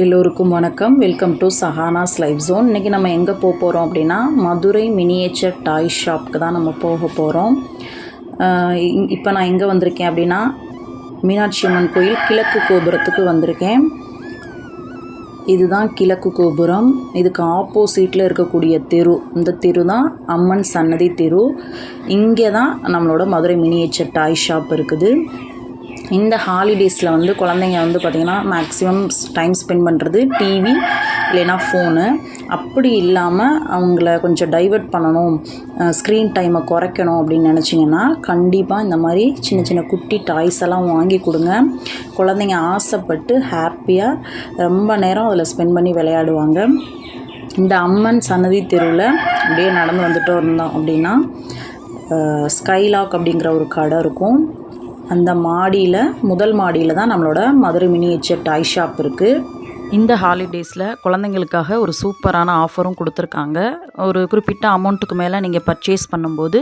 எல்லோருக்கும் வணக்கம். Welcome to Sahana's life zone இன்றைக்கி நம்ம எங்கே போக போகிறோம் அப்படின்னா மதுரை மினியேச்சர் டாய் ஷாப்க்கு தான் நம்ம போக போகிறோம் இப்போ நான் எங்கே வந்திருக்கேன் அப்படின்னா மீனாட்சி அம்மன் கோயில் கிழக்கு கோபுரத்துக்கு வந்திருக்கேன். இதுதான் கிழக்கு கோபுரம். இதுக்கு ஆப்போசிட்டில் இருக்கக்கூடிய தெரு இந்த தெரு தான் அம்மன் சன்னதி தெரு. இங்கே தான் நம்மளோட மதுரை மினியேச்சர் டாய் ஷாப் இருக்குது. இந்த ஹாலிடேஸில் வந்து குழந்தைங்க வந்து பார்த்திங்கன்னா மேக்ஸிமம் டைம் ஸ்பெண்ட் பண்ணுறது டிவி இல்லைன்னா ஃபோனு அப்படி இல்லாமல் அவங்கள கொஞ்சம் டைவர்ட் பண்ணணும் ஸ்க்ரீன் டைமை குறைக்கணும் அப்படின்னு நினச்சிங்கன்னா கண்டிப்பாக இந்த மாதிரி சின்ன சின்ன குட்டி டாய்ஸ் எல்லாம் வாங்கி கொடுங்க. குழந்தைங்க ஆசைப்பட்டு ஹாப்பியாக ரொம்ப நேரம் அதில் ஸ்பெண்ட் பண்ணி விளையாடுவாங்க. இந்த அம்மன் சன்னதி தெருவில் அப்படியே நடந்து வந்துட்டு இருந்தோம் அப்படின்னா ஸ்கைலாக் அப்படிங்கிற ஒரு கடை இருக்கும். அந்த மாடியில் முதல் மாடியில் தான் நம்மளோட மதுரை மினியேச்சர் டாய் ஷாப் இருக்குது இந்த ஹாலிடேஸில் குழந்தைங்களுக்காக ஒரு சூப்பரான ஆஃபரும் கொடுத்துருக்காங்க. ஒரு குறிப்பிட்ட அமௌண்ட்டுக்கு மேலே நீங்கள் பர்ச்சேஸ் பண்ணும்போது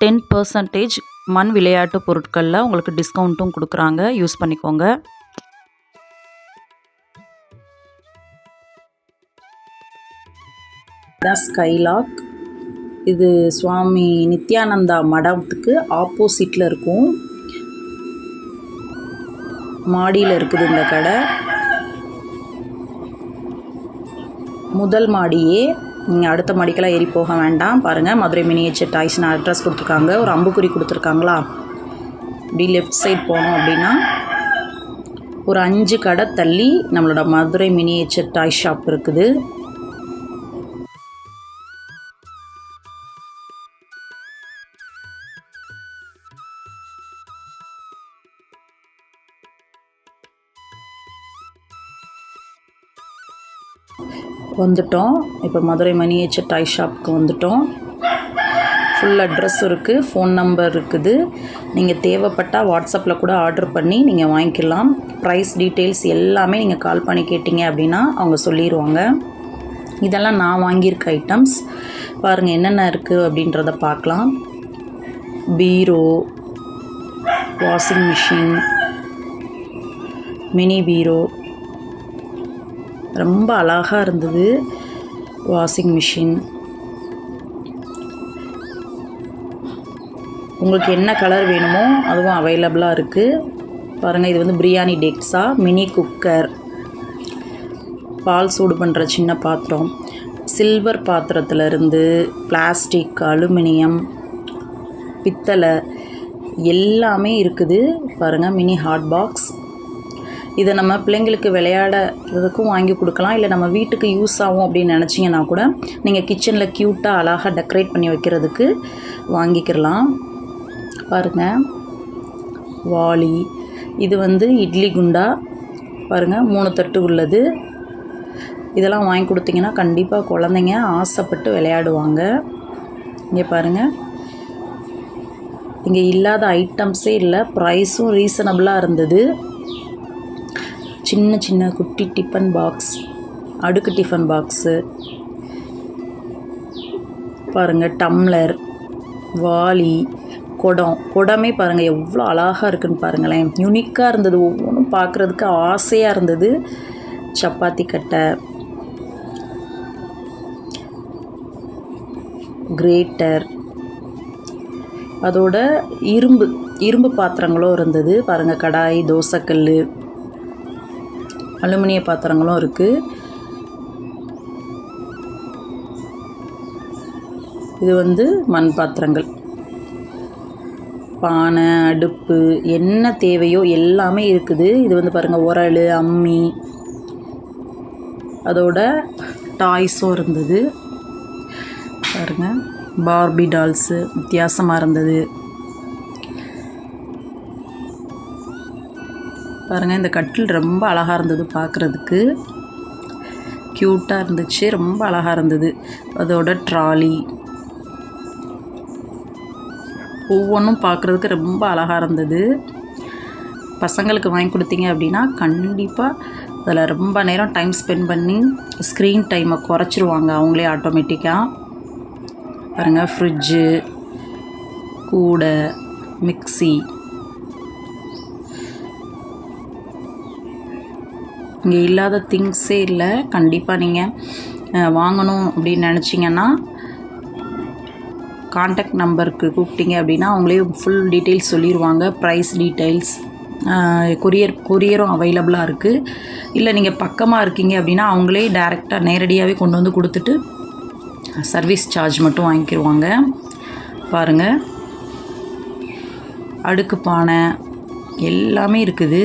டென் பர்சன்டேஜ் மண் விளையாட்டு பொருட்களில் உங்களுக்கு டிஸ்கவுண்ட்டும் கொடுக்குறாங்க. யூஸ் பண்ணிக்கோங்க. ஸ்கைலாக். இது சுவாமி நித்யானந்தா மடத்துக்கு ஆப்போசிட்டில் இருக்கும். மாடியில் இருக்குது இந்த கடை. முதல் மாடியே. நீங்கள் அடுத்த மாடிக்கெல்லாம் ஏறி போக வேண்டாம். பாருங்கள் மதுரை மினியேச்சர் டாய்ஸ்னு அட்ரஸ் கொடுத்துருக்காங்க. ஒரு அம்புக்குறி கொடுத்துருக்காங்களா? இப்படி லெஃப்ட் சைட் போனோம் அப்படின்னா ஒரு அஞ்சு கடை தள்ளி நம்மளோட மதுரை மினியேச்சர் டாய் ஷாப் இருக்குது. வந்துட்டோம். இப்போ மதுரை மணியேச்சர் டாய் ஷாப்புக்கு வந்துட்டோம். ஃபுல் அட்ரஸ் இருக்குது ஃபோன் நம்பர் இருக்குது. நீங்கள் தேவைப்பட்டால் வாட்ஸ்அப்பில் கூட ஆர்டர் பண்ணி நீங்கள் வாங்கிக்கலாம். ப்ரைஸ் டீட்டெயில்ஸ் எல்லாமே நீங்கள் கால் பண்ணி கேட்டிங்க அப்படின்னா அவங்க சொல்லிடுவாங்க இதெல்லாம் நான் வாங்கியிருக்க ஐட்டம்ஸ் பாருங்கள் என்னென்ன இருக்குது அப்படின்றத பார்க்கலாம். Bureau washing machine mini bureau. ரொம்ப அழகாக இருந்தது. Washing machine. உங்களுக்கு என்ன கலர் வேணுமோ அதுவும் அவைலபிளாக இருக்குது பாருங்கள் இது வந்து பிரியாணி டெக்ஸா மினி குக்கர். பால் சூடு பண்ணுற சின்ன பாத்திரம். சில்வர் பாத்திரத்துலேருந்து பிளாஸ்டிக் அலுமினியம் பித்தளை எல்லாமே இருக்குது. பாருங்கள் மினி ஹாட் பாக்ஸ். இதை நம்ம பிள்ளைங்களுக்கு விளையாடுறதுக்கும் வாங்கி கொடுக்கலாம். இல்லை நம்ம வீட்டுக்கு யூஸ் ஆகும் அப்படின்னு நினச்சிங்கன்னா கூட நீங்கள் கிச்சனில் க்யூட்டாக அழகாக டெக்கரேட் பண்ணி வைக்கிறதுக்கு வாங்கிக்கிறலாம். பாருங்கள் வாளி. இது வந்து இட்லி குண்டா. பாருங்கள் மூணு தட்டு உள்ளது. இதெல்லாம் வாங்கி கொடுத்தீங்கன்னா கண்டிப்பாக குழந்தைங்க ஆசைப்பட்டு விளையாடுவாங்க. இங்கே பாருங்கள் இங்கே இல்லாத ஐட்டம்ஸே இல்லை ப்ரைஸும் ரீசனபிளாக இருந்தது. சின்ன சின்ன குட்டி டிஃபன் பாக்ஸ் அடுக்கு டிஃபன் பாக்ஸு பாருங்கள் டம்ளர் வாளி குடம். குடமே பாருங்கள் எவ்வளோ அழகாக இருக்குன்னு பாருங்களேன். யூனிக்காக இருந்தது ஒவ்வொன்றும் பார்க்குறதுக்கு ஆசையாக இருந்தது. சப்பாத்தி கட்டை கிரேட்டர் அதோட இரும்பு இரும்பு பாத்திரங்களும் இருந்தது. பாருங்கள் கடாய் தோசைக்கல் அலுமினிய பாத்திரங்களும் இருக்குது இது வந்து மண் பாத்திரங்கள். பானை அடுப்பு என்ன தேவையோ எல்லாமே இருக்குது. இது வந்து பாருங்கள் உரல் அம்மி. அதோட டாய்ஸும் இருந்தது. பாருங்கள் பார்பி டால்ஸு வித்தியாசமாக இருந்தது. பாருங்கள் இந்த கட்டில் ரொம்ப அழகாக இருந்தது பார்க்குறதுக்கு க்யூட்டாக இருந்துச்சு ரொம்ப அழகாக இருந்தது. அதோட ட்ராலி ஒவ்வொன்றும் பார்க்குறதுக்கு ரொம்ப அழகாக இருந்தது. பசங்களுக்கு வாங்கி கொடுத்தீங்க அப்படின்னா கண்டிப்பாக அதில் ரொம்ப நேரம் டைம் ஸ்பெண்ட் பண்ணி ஸ்க்ரீன் டைமை குறைச்சிருவாங்க அவங்களே ஆட்டோமேட்டிக்காக பாருங்கள் ஃப்ரிட்ஜு கூடை மிக்சி இங்கே இல்லாத திங்ஸே இல்லை. கண்டிப்பாக நீங்கள் வாங்கணும் அப்படின்னு நினச்சிங்கன்னா காண்டாக்ட் நம்பருக்கு கூப்பிட்டீங்க அப்படின்னா அவங்களே ஃபுல் டீட்டெயில்ஸ் சொல்லிடுவாங்க ப்ரைஸ் டீட்டெயில்ஸ் கொரியர் கொரியரும் அவைலபிளாக இருக்குது இல்லை நீங்கள் பக்கமாக இருக்கீங்க அப்படின்னா அவங்களே டேரெக்டாக நேரடியாகவே கொண்டு வந்து கொடுத்துட்டு சர்வீஸ் சார்ஜ் மட்டும் வாங்கிக்கிடுவாங்க பாருங்கள் அடுக்கு பானை எல்லாமே இருக்குது.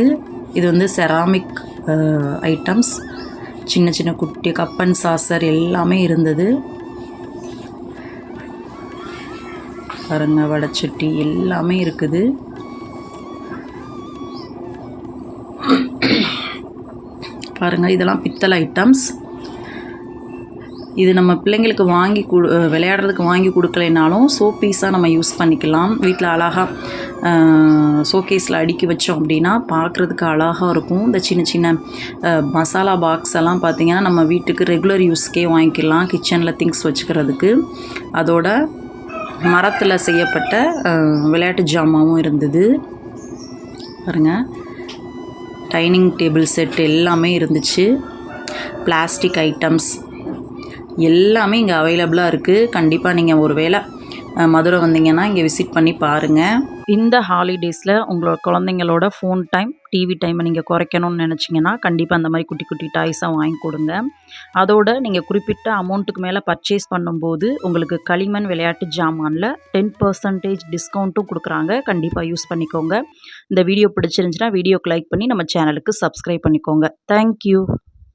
இது வந்து செராமிக் ஐட்டம்ஸ் சின்ன சின்ன குட்டி கப்பன் சாசர் எல்லாமே இருந்தது. பாருங்க வடச்சட்டி எல்லாமே இருக்குது. பாருங்க இதெல்லாம் பித்தளை ஐட்டம்ஸ் இது நம்ம பிள்ளைங்களுக்கு வாங்கி கொடு விளையாடுறதுக்கு வாங்கி கொடுக்கலைனாலும் சோப் பீஸாக நம்ம யூஸ் பண்ணிக்கலாம். வீட்டில் அழகாக ஷோகேஸில் அடுக்கி வச்சோம் அப்படின்னா பார்க்குறதுக்கு அழகாக இருக்கும். இந்த சின்ன சின்ன மசாலா பாக்ஸ் எல்லாம் பார்த்திங்கன்னா நம்ம வீட்டுக்கு ரெகுலர் யூஸ்க்கே வாங்கிக்கலாம். கிச்சனில் திங்ஸ் வச்சுக்கிறதுக்கு. அதோட மரத்தில் செய்யப்பட்ட விளையாட்டு ஜாமாவும் இருந்தது. பாருங்கள் டைனிங் டேபிள் செட் எல்லாமே இருந்துச்சு. பிளாஸ்டிக் ஐட்டம்ஸ் எல்லாமே இங்கே அவைலபிளாக இருக்குது கண்டிப்பாக நீங்கள் ஒரு வேளை மதுரை வந்தீங்கன்னா இங்கே விசிட் பண்ணி பாருங்கள் இந்த ஹாலிடேஸில் உங்களோட குழந்தைங்களோட ஃபோன் டைம் டிவி டைமை நீங்கள் குறைக்கணும்னு நினச்சிங்கன்னா கண்டிப்பாக அந்த மாதிரி குட்டி குட்டி டாய்ஸாக வாங்கி கொடுங்க. அதோட நீங்கள் குறிப்பிட்ட அமௌண்ட்டுக்கு மேலே பர்ச்சேஸ் பண்ணும்போது உங்களுக்கு களிமண் விளையாட்டு ஜாமானில் டென் பர்சன்டேஜ் டிஸ்கவுண்ட்டும் கொடுக்குறாங்க. கண்டிப்பாக யூஸ் பண்ணிக்கோங்க. இந்த வீடியோ பிடிச்சிருந்துச்சுன்னா வீடியோக்கு லைக் பண்ணி நம்ம சேனலுக்கு சப்ஸ்கிரைப் பண்ணிக்கோங்க. தேங்க்யூ